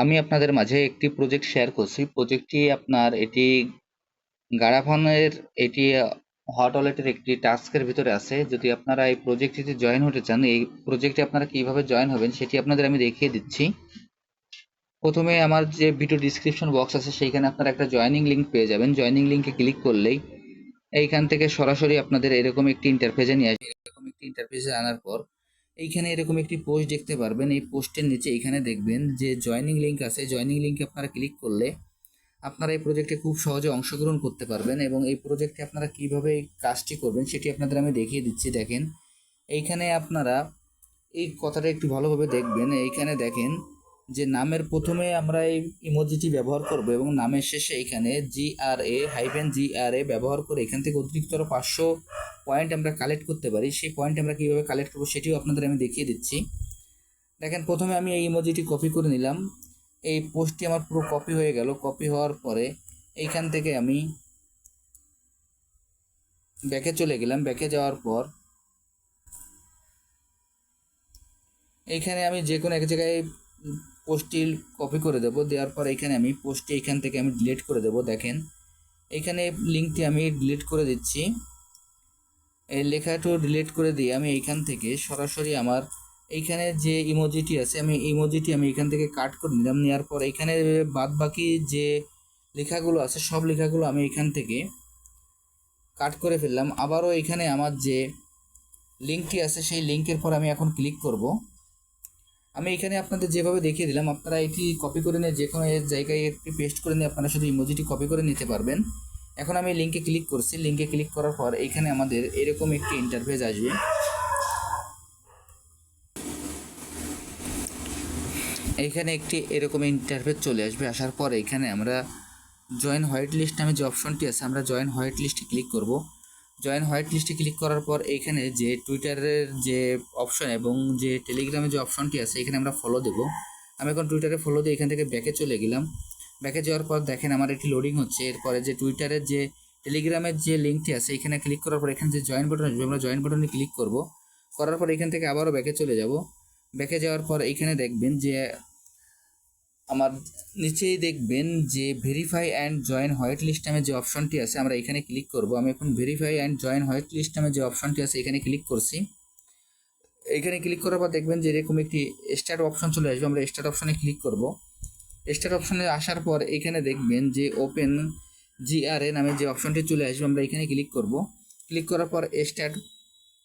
আমি আপনাদের মাঝে একটি প্রজেক্ট শেয়ার করছি। প্রজেক্টটি আপনার এটি গাড়াফনের এটি হট ওয়ালেটের একটি টাস্কের ভিতরে আছে। যদি আপনারা এই প্রজেক্টটিতে জয়েন হতে চান, এই প্রজেক্টে আপনারা কীভাবে জয়েন হবেন সেটি আপনাদের আমি দেখিয়ে দিচ্ছি। প্রথমে আমার যে ভিডিও ডিসক্রিপশন বক্স আছে, সেইখানে আপনারা একটা জয়েনিং লিঙ্ক পেয়ে যাবেন। জয়েনিং লিঙ্কে ক্লিক করলেই এইখান থেকে সরাসরি আপনাদের এরকম একটি ইন্টারফেসে নিয়ে আসবে এরকম একটি ইন্টারফেসে আনার পর এইখানে এরকম একটি পোস্ট দেখতে পারবেন। এই পোস্টের নিচে এখানে দেখবেন যে জয়নিং লিঙ্ক আছে। জয়নিং লিঙ্কে আপনারা ক্লিক করলে আপনারা এই প্রজেক্টে খুব সহজে অংশগ্রহণ করতে পারবেন এবং এই প্রজেক্টে আপনারা কীভাবে এই কাজটি করবেন সেটি আপনাদের আমি দেখিয়ে দিচ্ছি। দেখেন, এইখানে আপনারা এই কথাটা একটু ভালোভাবে দেখবেন। এইখানে দেখেন যে নামের প্রথমে আমরা এই ইমোজিটি ব্যবহার করব এবং নামের শেষে এখানে জি আর এ হাইফেন জি আর এ ব্যবহার করে এখান থেকে অতিরিক্ত পাঁচশো পয়েন্ট আমরা কালেক্ট করতে পারি। সেই পয়েন্ট আমরা কীভাবে কালেক্ট করব সেটিও আপনাদের আমি দেখিয়ে দিচ্ছি। দেখেন, প্রথমে আমি এই ইমোজিটি কপি করে নিলাম। এই পোস্টটি আমার পুরো কপি হয়ে গেল। কপি হওয়ার পরে এইখান থেকে আমি ব্যাকে চলে গেলাম। ব্যাকে যাওয়ার পর এইখানে আমি যে কোনো এক জায়গায় পোস্টটি কপি করে দেব। দেওয়ার পর এখানে আমি পোস্টটি এখান থেকে আমি ডিলিট করে দেব, দেখেন। এখানে লিঙ্কটি আমি ডিলিট করে দিচ্ছি। এই লেখাটাও ডিলিট করে দিয়ে আমি এইখান থেকে সরাসরি আমার এইখানে যে ইমোজিটি আছে, আমি ইমোজিটি আমি এখান থেকে কাট করে নিলাম। নেওয়ার পর এখানে বাদ বাকি যে লেখাগুলো আছে, সব লেখাগুলো আমি এখান থেকে কাট করে ফেললাম। আবারও এখানে আমার যে লিঙ্কটি আছে, সেই লিঙ্কের পর আমি এখন ক্লিক করব। আমি এখানে আপনাদের যেভাবে দেখিয়ে দিলাম, আপনারা এটি কপি করে নিয়ে যে কোনো এর জায়গায় একটি পেস্ট করে নিয়ে আপনারা শুধু ইমোজিটি কপি করে নিতে পারবেন। এখন আমি লিঙ্কে ক্লিক করছি। লিঙ্কে ক্লিক করার পর এখানে আমাদের এরকম একটি ইন্টারফেস আসবে। এইখানে একটি এরকম ইন্টারফেস চলে আসবে। আসার পর এখানে আমরা জয়েন হোয়াইট লিস্ট নামে যে অপশনটি আছে, আমরা জয়েন হোয়াইট লিস্টে ক্লিক করব। জয়েন হোয়াইট লিস্টে ক্লিক করার পর এইখানে যে টুইটারের যে অপশন এবং যে টেলিগ্রামে যে অপশনটি আছে, এখানে আমরা ফলো দেব। আমি এখন টুইটারে ফলো দিয়ে এখান থেকে ব্যাকে চলে গেলাম। ব্যাকে যাওয়ার পর দেখেন আমার একটি লোডিং হচ্ছে। এরপরে যে টুইটারের যে টেলিগ্রামের যে লিঙ্কটি আছে, এখানে ক্লিক করার পর এখানে যে জয়েন বাটন আসবে, আমরা জয়েন বাটনে ক্লিক করব। করার পর এখান থেকে আবারও ব্যাকে চলে যাব। ব্যাকে যাওয়ার পর এইখানে দেখবেন যে আমার নিচেই দেখবেন যে verify and join white list নামে যে অপশনটি আছে, আমরা এখানে ক্লিক করব। আমি এখন verify and join white list নামে যে অপশনটি আছে, এখানে ক্লিক করছি। এখানে ক্লিক করার পর দেখবেন যে এরকম একটি স্টার্ট অপশন চলে আসবে, আমরা স্টার্ট অপশনে ক্লিক করব। স্টার্ট অপশনে আসার পর এখানে দেখবেন যে ওপেন জিআরএ নামে যে অপশনটি চলে আসবে, আমরা এখানে ক্লিক করব। ক্লিক করার পর স্টার্ট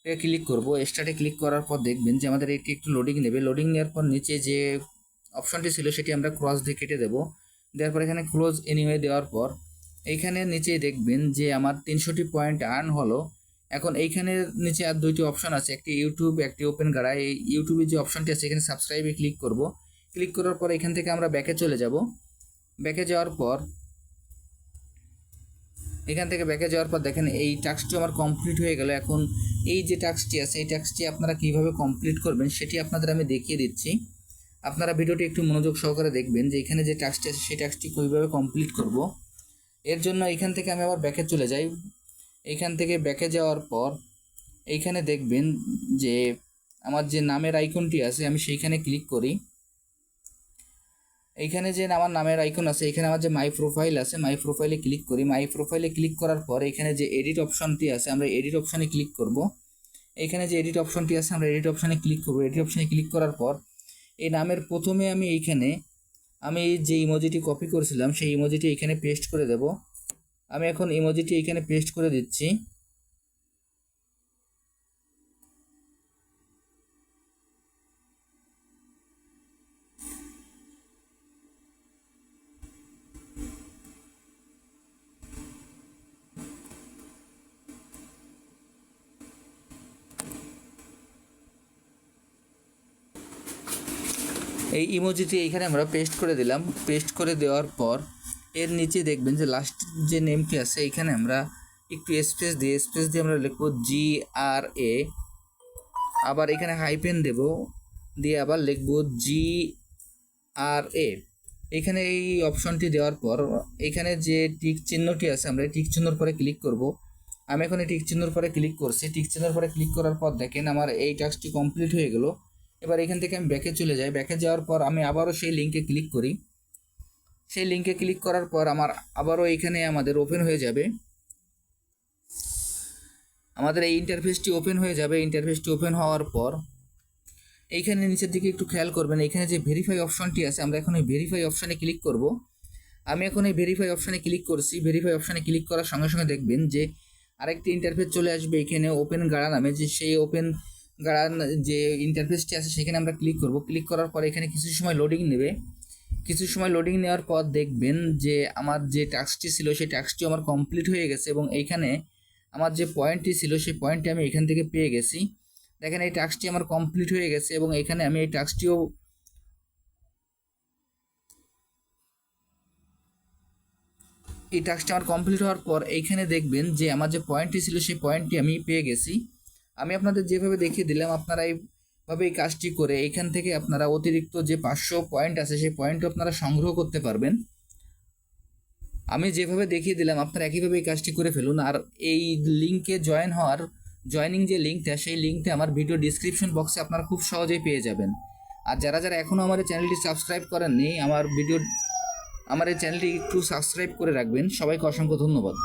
ক্লিক করব। স্টার্টে ক্লিক করার পর দেখবেন যে আমাদের এটি একটু লোডিং নেবে। লোডিং নেওয়ার পর নিচে যে অপশনটি ছিল সেটি আমরা ক্রস দিয়ে কেটে দেবো। দেওয়ার পর এখানে ক্লোজ এনিওয়ে দেওয়ার পর এইখানে নিচে দেখবেন যে আমার তিনশোটি পয়েন্ট আর্ন হলো। এখন এইখানে নিচে আর দুইটি অপশন আছে, একটি ইউটিউব একটি ওপেন গাড়া এই ইউটিউবের যে অপশনটি আছে, এখানে সাবস্ক্রাইবে ক্লিক করব। ক্লিক করার পর এখান থেকে আমরা ব্যাকে চলে যাব। ব্যাকে যাওয়ার পর এখান থেকে ব্যাকে যাওয়ার পর দেখেন এই টাস্কটি আমার কমপ্লিট হয়ে গেল। এখন এই যে টাস্কটি আছে, এই টাস্কটি আপনারা কীভাবে কমপ্লিট করবেন সেটি আপনাদের আমি দেখিয়ে দিচ্ছি। আপনারা ভিডিওটি একটু মনোযোগ সহকারে দেখবেন যে এখানে যে টাস্কটি আছে, সেই টাস্কটি কীভাবে কমপ্লিট করব। এর জন্য এখান থেকে আমি আবার ব্যাকে চলে যাই। এইখান থেকে ব্যাকে যাওয়ার পর এইখানে দেখবেন যে আমার যে নামের আইকনটি আছে, আমি সেইখানে ক্লিক করি। এইখানে যে আমার নামের আইকন আছে, এখানে আমার যে মাই প্রোফাইল আছে মাই প্রোফাইলে ক্লিক করি। মাই প্রোফাইলে ক্লিক করার পর এখানে যে এডিট অপশনটি আছে, আমরা এডিট অপশনে ক্লিক করব। এখানে যে এডিট অপশনটি আছে, আমরা এডিট অপশনে ক্লিক করব। এডিট অপশনে ক্লিক করার পর এই নামের প্রথমে আমি এইখানে, আমি যে ইমোজিটি কপি করেছিলাম, সেই ইমোজিটি এখানে পেস্ট করে দেব। আমি এখন ইমোজিটি এখানে পেস্ট করে দিচ্ছি। এই ইমোজিটি এইখানে আমরা পেস্ট করে দিলাম। পেস্ট করে দেওয়ার পর এর নিচে দেখবেন যে লাস্ট যে নেমটি আছে, এখানে আমরা একটু স্পেস দিয়ে স্পেস দিয়ে আমরা লিখব জি আর এ আবার এখানে হাইপেন দেব, দিয়ে আবার লিখব জি আর এ এখানে এই অপশনটি দেওয়ার পর এখানে যে টিক চিহ্নটি আছে, আমরা টিক চিহ্নর পরে ক্লিক করব। আমি এখন টিক চিহ্নর পরে ক্লিক করছি। টিক চিহ্নর পরে ক্লিক করার পর দেখেন আমার এই টাস্কটি কমপ্লিট হয়ে গেল। এবার এখান থেকে আমি ব্যাকে চলে যাই। ব্যাকে যাওয়ার পর আমি আবারও সেই লিঙ্কে ক্লিক করি। সেই লিঙ্কে ক্লিক করার পর আমার আবারও এখানে আমাদের ওপেন হয়ে যাবে। আমাদের এই ইন্টারফেসটি ওপেন হয়ে যাবে। ইন্টারফেসটি ওপেন হওয়ার পর এইখানে নিচের দিকে একটু খেয়াল করবেন, এখানে যে ভেরিফাই অপশনটি আছে, আমরা এখন এই ভেরিফাই অপশানে ক্লিক করব। আমি এখন এই ভেরিফাই অপশানে ক্লিক করছি। ভেরিফাই অপশানে ক্লিক করার সঙ্গে সঙ্গে দেখবেন যে আরেকটি ইন্টারফেস চলে আসবে এখানে ওপেন গাড়া নামে, যে সেই ওপেন যে ইন্টারফেসটি আছে সেখানে আমরা ক্লিক করব। ক্লিক করার পর এখানে কিছু সময় লোডিং নেবে। কিছু সময় লোডিং নেওয়ার পর দেখবেন যে আমার যে টাস্কটি ছিল, সেই টাস্কটি আমার কমপ্লিট হয়ে গেছে এবং এইখানে আমার যে পয়েন্টটি ছিল, সেই পয়েন্টটি আমি এখান থেকে পেয়ে গেছি। দেখেন এই টাস্কটি আমার কমপ্লিট হয়ে গেছে এবং এখানে আমি এই টাস্কটিও এই টাস্কটি আমার কমপ্লিট হওয়ার পর এইখানে দেখবেন যে আমার যে পয়েন্টটি ছিল, সেই পয়েন্টটি আমি পেয়ে গেছি। আমি আপনাদের যেভাবে দেখিয়ে দিলাম, আপনারা এইভাবে এই কাজটি করে এখান থেকে আপনারা অতিরিক্ত যে পাঁচশো পয়েন্ট আছে, সেই পয়েন্টও আপনারা সংগ্রহ করতে পারবেন। আমি যেভাবে দেখিয়ে দিলাম, আপনারা একইভাবে এই কাজটি করে ফেলুন। আর এই লিঙ্কে জয়েন হওয়ার জয়নিং যে লিঙ্কটা সেই লিঙ্কটা আমার ভিডিও ডিসক্রিপশন বক্সে আপনারা খুব সহজেই পেয়ে যাবেন। আর যারা যারা এখনও আমার এই চ্যানেলটি সাবস্ক্রাইব করেননি, আমার ভিডিও আমার এই চ্যানেলটি একটু সাবস্ক্রাইব করে রাখবেন। সবাইকে অসংখ্য ধন্যবাদ।